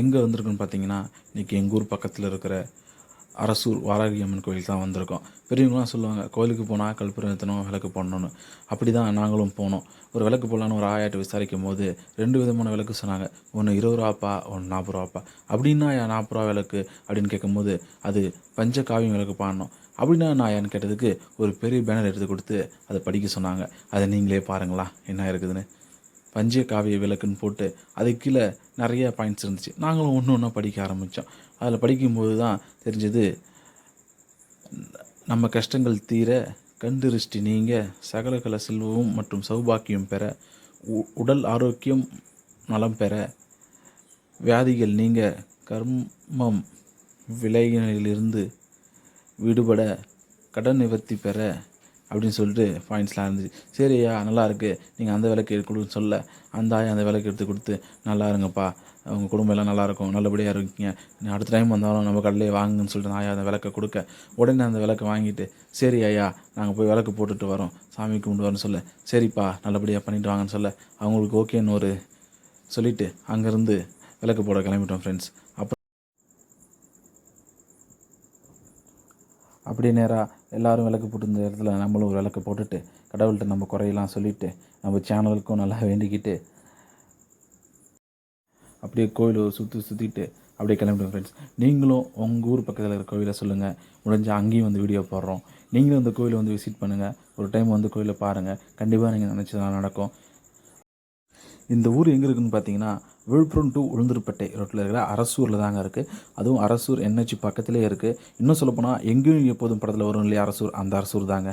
எங்கே வந்திருக்குன்னு பார்த்தீங்கன்னா இன்றைக்கி எங்கள் ஊர் பக்கத்தில் இருக்கிற அரசூர் வாராகி அம்மன் கோயில் தான் வந்திருக்கோம். பெரியவங்களாம் சொல்லுவாங்க கோயிலுக்கு போனால் கல்புரம் எத்தனும் விளக்கு போடணும்னு. அப்படி தான் நாங்களும் போனோம். ஒரு விளக்கு போடலான்னு ஒரு ஆயாட்ட விசாரிக்கும் போது ரெண்டு விதமான விளக்கு சொன்னாங்க. ஒன்று இருபது ரூபாப்பா ஒன்று நாற்பது ரூபாப்பா. அப்படின்னா நாற்பது ரூபா விளக்கு அப்படின்னு கேட்கும்போது அது பஞ்ச காவியம் விளக்கு பாடணும். அப்படின்னா நான் ஏன்னு கேட்டதுக்கு ஒரு பெரிய பேனர் எடுத்து கொடுத்து அதை படிக்க சொன்னாங்க. அதை நீங்களே பாருங்களா என்ன இருக்குதுன்னு. வஞ்சிய காவிய விளக்குன்னு போட்டு அது கீழே நிறைய பாயிண்ட்ஸ் இருந்துச்சு. நாங்களும் ஒன்று ஒன்றா படிக்க ஆரம்பித்தோம் அதில் படிக்கும்போது தான் தெரிஞ்சது நம்ம கஷ்டங்கள் தீர கண்டிருஷ்டி நீங்க சகலகல செல்வமும் மற்றும் சௌபாக்கியம் பெற உ- உடல் ஆரோக்கியம் நலம் பெற வியாதிகள் நீங்க கர்மம் விலைகளிலிருந்து விடுபட கடன் நிவர்த்தி பெற அப்படின்னு சொல்லிட்டு பாயிண்ட்ஸ்லாம் இருந்துச்சு. சரி ஐயா நல்லாயிருக்கு நீங்கள் அந்த விளக்கு கொடுன்னு சொல்ல அந்த ஆயா அந்த விளக்கு எடுத்து கொடுத்து நல்லா இருங்கப்பா. உங்கள் குடும்பம் எல்லாம் நல்லாயிருக்கும் நல்லபடியாக இருக்கீங்க. நீ அடுத்த டைம் வந்தாலும் நம்ம கடையிலே வாங்குன்னு சொல்லிட்டு நான் ஆயா அந்த விளக்கை கொடுக்க. உடனே அந்த விளக்கை வாங்கிட்டு சரி ஐயா நாங்கள் போய் விளக்கு போட்டுட்டு வரோம். சாமி கும்பிட்டு வரோம்னு சொல்ல சரிப்பா நல்லபடியாக பண்ணிட்டு வாங்கன்னு சொல்ல அவங்களுக்கு ஓகேன்னு ஒரு சொல்லிவிட்டு அங்கேருந்து விளக்கு போட கிளம்பிட்டோம் ஃப்ரெண்ட்ஸ் அப்புறம் அப்படியே நேராக எல்லோரும் விளக்கு போட்டிருந்த இடத்துல நம்மளும் ஒரு விளக்கு போட்டுட்டு கடவுள்கிட்ட நம்ம குறையெல்லாம் சொல்லிவிட்டு நம்ம சேனலுக்கும் நல்லா வேண்டிக்கிட்டு அப்படியே கோயிலை சுற்றி சுற்றிட்டு அப்படியே கிளம்பிட்டோம் ஃப்ரெண்ட்ஸ் நீங்களும் உங்கள் ஊர் பக்கத்தில் இருக்கிற கோயிலை சொல்லுங்கள் முடிஞ்சால் அங்கேயும் வந்து வீடியோ போடுறோம். நீங்களும் அந்த கோயிலை வந்து விசிட் பண்ணுங்கள் ஒரு டைம் வந்து கோயிலை பாருங்கள் கண்டிப்பாக நீங்கள் நினச்சதெல்லாம் நடக்கும். இந்த ஊர் எங்கே இருக்குன்னு பார்த்தீங்கன்னா விழுப்புரம் டு உளுந்தூர்பேட்டை ரோட்டில் இருக்கிற அரசூரில் தாங்க இருக்குது அதுவும் அரசூர் என்ஹெச் பக்கத்திலே இருக்குது இன்னும் சொல்லப்போனால் எங்கேயும் எப்போதும் படத்தில் வரும் இல்லையா அரசூர்? அந்த அரசூர் தாங்க.